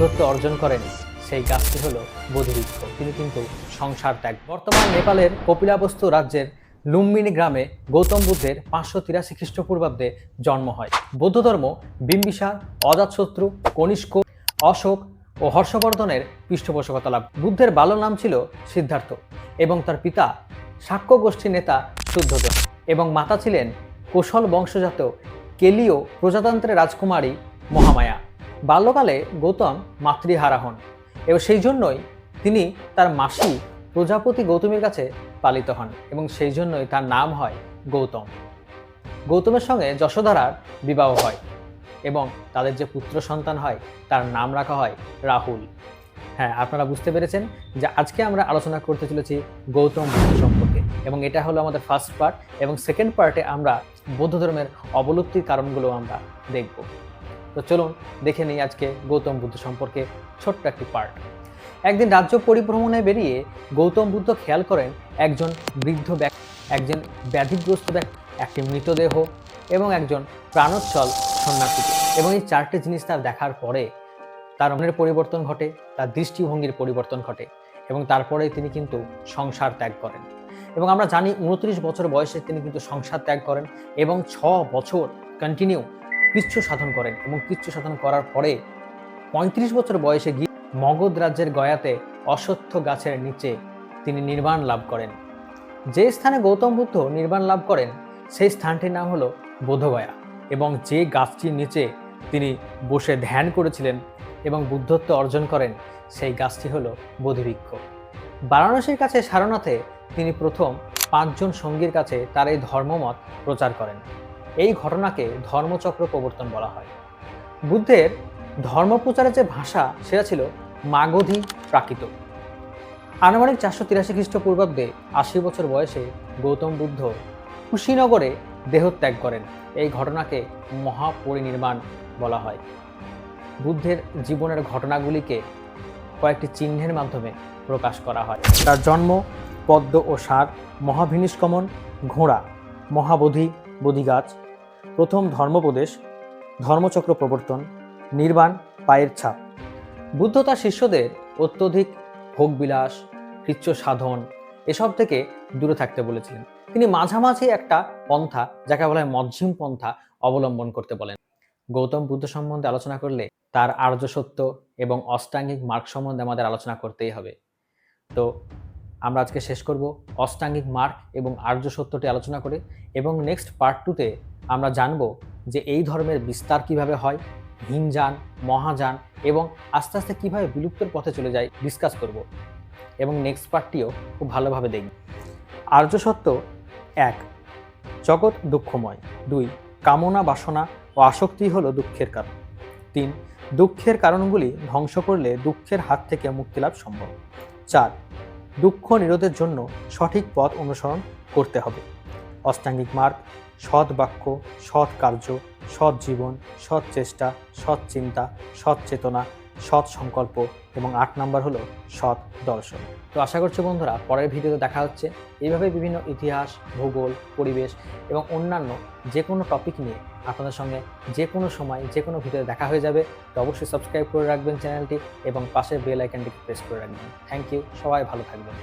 বুদ্ধত্ব অর্জন করেন। সেই গাছটি হলো বোধিবৃক্ষ তিনি কিন্তু সংসার ত্যাগ। বর্তমান নেপালের কপিলাবস্তু রাজ্যের লুম্বিনী গ্রামে গৌতম বুদ্ধের পাঁচশো তিরাশি খ্রিস্টপূর্বাব্দে জন্ম হয়। বৌদ্ধ ধর্ম বিম্বিসার অজাতশত্রু কনিষ্ক, অশোক ও হর্ষবর্ধনের পৃষ্ঠপোষকতা লাভ। বুদ্ধের বাল্য নাম ছিল সিদ্ধার্থ এবং তার পিতা সাক্ষ্য গোষ্ঠীর নেতা শুদ্ধোদন এবং মাতা ছিলেন কোশল বংশজাত কেলিও প্রজাতন্ত্রের রাজকুমারী মহামায়া। বাল্যকালে গৌতম মাতৃহারা হন এবং সেই জন্যই তিনি তার মাসি প্রজাপতি গৌতমের কাছে পালিত হন এবং সেই জন্যই তার নাম হয় গৌতম। গৌতমের সঙ্গে যশোধারার বিবাহ হয় এবং তাদের যে পুত্র সন্তান হয় তার নাম রাখা হয় রাহুল। হ্যাঁ আপনারা বুঝতে পেরেছেন যে আজকে আমরা আলোচনা করতে চলেছি গৌতম বুদ্ধ সম্পর্কে এবং এটা হলো আমাদের ফার্স্ট পার্ট এবং সেকেন্ড পার্টে আমরা বৌদ্ধ ধর্মের অবলুপ্তির কারণগুলো আমরা দেখব। তো চলুন দেখে নিই আজকে গৌতম বুদ্ধ সম্পর্কে ছোট্ট একটি পার্ট একদিন রাজ্য পরিভ্রমণে বেরিয়ে গৌতম বুদ্ধ খেয়াল করেন একজন বৃদ্ধ ব্যক্তি একজন ব্যাধিগ্রস্ত ব্যক্তি একটি মৃতদেহ এবং একজন প্রাণোচ্ছল সন্ন্যাসীকে এবং এই চারটে জিনিস তার দেখার পরে তার মনের পরিবর্তন ঘটে, তার দৃষ্টিভঙ্গির পরিবর্তন ঘটে এবং তারপরে তিনি কিন্তু সংসার ত্যাগ করেন। এবং আমরা জানি উনত্রিশ বছর বয়সে তিনি কিন্তু সংসার ত্যাগ করেন এবং ছ বছর কন্টিনিউ কৃচ্ছ সাধন করেন এবং কৃচ্ছ সাধন করার পরে পঁয়ত্রিশ বছর বয়সে গিয়ে মগধ রাজ্যের গয়াতে অশ্বত্থ গাছের নিচে তিনি নির্বাণ লাভ করেন। যে স্থানে গৌতম বুদ্ধ নির্বাণ লাভ করেন, সেই স্থানটির নাম হলো বোধগয়া এবং যে গাছটির নিচে তিনি বসে ধ্যান করেছিলেন এবং বুদ্ধত্ব অর্জন করেন, সেই গাছটি হল বোধিবৃক্ষ। বারাণসীর কাছে সারনাথে তিনি প্রথম পাঁচজন সঙ্গীর কাছে তার এই ধর্মমত প্রচার করেন। এই ঘটনাকে ধর্মচক্র প্রবর্তন বলা হয়। বুদ্ধের ধর্মপ্রচারের যে ভাষা, সেটা ছিল মাগধী প্রাকৃত। আনুমানিক চারশো তিরাশি খ্রিস্টপূর্বাব্দে আশি বছর বয়সে গৌতম বুদ্ধ কুশীনগরে দেহত্যাগ করেন। এই ঘটনাকে মহাপরিনির্মাণ বলা হয়। বুদ্ধের জীবনের ঘটনাগুলিকে কয়েকটি চিহ্নের মাধ্যমে প্রকাশ করা হয়। তার জন্ম, পদ্ম ও সার মহাভিনিষ্কমন ঘোড়া, মহাবোধি বোধিগাছ প্রথম ধর্মোপদেশ ধর্মচক্র প্রবর্তন, নির্বাণ, পায়ের ছাপ। বুদ্ধ তার শিষ্যদের অত্যধিক ভোগবিলাস কৃচ্ছ সাধন এসব থেকে দূরে থাকতে বলেছিলেন। তিনি মাঝামাঝি একটা পন্থা, যাকে বলা হয় মধ্যম পন্থা, অবলম্বন করতে বলেন। গৌতম বুদ্ধ সম্বন্ধে আলোচনা করলে তার আর্য সত্য এবং অষ্টাঙ্গিক মার্গ সম্বন্ধে আমাদের আলোচনা করতেই হবে। তো আমরা আজকে শেষ করব অষ্টাঙ্গিক মার্গ এবং আর্য সত্যটি আলোচনা করে এবং নেক্সট পার্ট টুতে আমরা জানব যে এই ধর্মের বিস্তার কীভাবে হয় হিনযান মহাযান এবং আস্তে আস্তে কীভাবে বিলুপ্তের পথে চলে যায় ডিসকাস করব। এবং নেক্সট পার্টটিও খুব ভালোভাবে দেখব। আর্য সত্য, এক, জগৎ দুঃখময়। দুই, কামনা, বাসনা ও আসক্তি হলো দুঃখের কারণ। তিন, দুঃখের কারণগুলি ধ্বংস করলে দুঃখের হাত থেকে মুক্তি লাভ সম্ভব। চার, দুঃখ নিরোধের জন্য সঠিক পথ অনুসরণ করতে হবে। অষ্টাঙ্গিক মার্গ সৎ বাক্য, সৎ কার্য, সৎ জীবন, সৎ চেষ্টা, সৎ চিন্তা, সৎ চেতনা, সৎ সংকল্প এবং আট নাম্বার হলো সৎ দর্শন। তো আশা করছি বন্ধুরা পরের ভিডিওতে দেখা হচ্ছে। এইভাবে বিভিন্ন ইতিহাস, ভূগোল, পরিবেশ এবং অন্যান্য যে কোনো টপিক নিয়ে আপনাদের সঙ্গে যে কোনো সময় যে কোনো ভিডিও দেখা হয়ে যাবে। তো অবশ্যই সাবস্ক্রাইব করে রাখবেন চ্যানেলটি এবং পাশের বেল আইকনটিকে প্রেস করে রাখবেন। থ্যাংক ইউ সবাই ভালো থাকবেন।